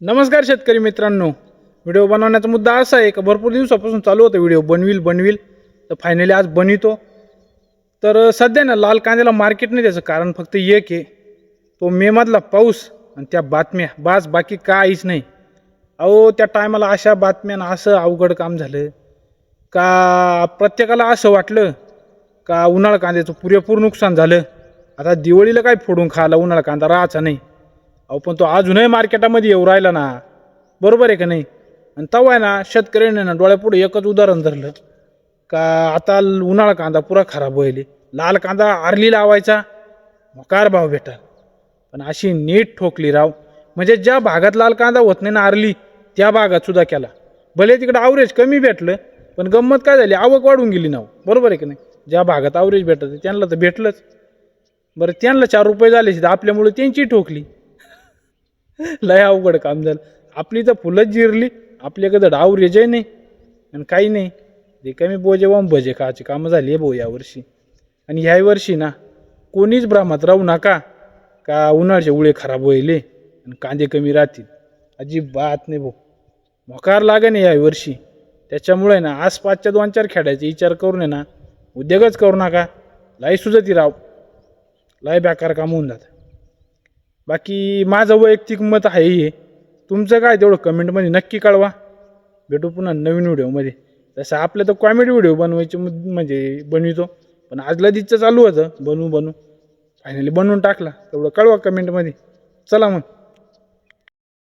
नमस्कार शेतकरी मित्रांनो. व्हिडिओ बनवण्याचा मुद्दा असा आहे का भरपूर दिवसापासून चालू होतं व्हिडिओ बनविल बनविल. तर फायनली आज बनवितो. तर सध्या ना लाल कांद्याला मार्केट नाही त्याचं कारण फक्त एक आहे. तो मेमधला पाऊस आणि त्या बातम्या बास बाकी काहीच नाही. अहो त्या टायमाला अशा बातम्यानं असं अवघड काम झालं. का प्रत्येकाला असं वाटलं का उन्हाळा कांद्याचं पुरेपूर नुकसान झालं. आता दिवाळीला काय फोडून खायला उन्हाळा कांदा राहायचा नाही. अहो पण तो अजूनही मार्केटामध्ये येऊ राहिला ना. बरोबर आहे का नाही? आणि तवा आहे ना शेतकऱ्याने ना डोळ्यापुढे एकच उदाहरण धरलं. का आता उन्हाळा कांदा पुरा खराब होईल लाल कांदा आरली लावायचा मकार भाव भेटाल. पण अशी नीट ठोकली राव. म्हणजे ज्या भागात लाल कांदा होत नाही ना आरली त्या भागात सुद्धा केला. भले तिकडं आवरेज कमी भेटलं पण गंमत काय झाली? आवक वाढून गेली ना हो. बरोबर आहे का नाही? ज्या भागात आवरेज भेटत त्यांना तर भेटलंच. बरं त्यांना चार रुपये झाले तर आपल्यामुळे त्यांची ठोकली. लय अवघड काम झालं. आपली तर फुलंच जिरली आपल्याकडं आवरेजही नाही आणि काही नाही. ते कमी बोजे वाम भजे खायची कामं झाली आहे भाऊ यावर्षी आणि ह्या वर्षी ना कोणीच भ्रामात राहू नका का उन्हाळ्याचे उळे खराब होईल आणि कांदे कमी राहतील. अजिबात नाही भाऊ. मोकार लागे नाही या वर्षी. त्याच्यामुळे ना आसपासच्या दोन चार खेळायचे विचार करून आहे ना उद्योगच करू नका. लाई सुजती राव. लय बेकार काम होऊन जातं. बाकी माझं वैयक्तिक मत आहे हे. तुमचं काय तेवढं कमेंटमध्ये नक्की कळवा. भेटू पुन्हा नवीन व्हिडिओमध्ये तसं आपलं तर कॉमेडी व्हिडिओ बनवायचे म्हणजे बनवितो. पण आज लदीचं चालू होतं. बनवू बनवू. फायनली बनवून टाकला. तेवढं कळवा कमेंटमध्ये चला मग.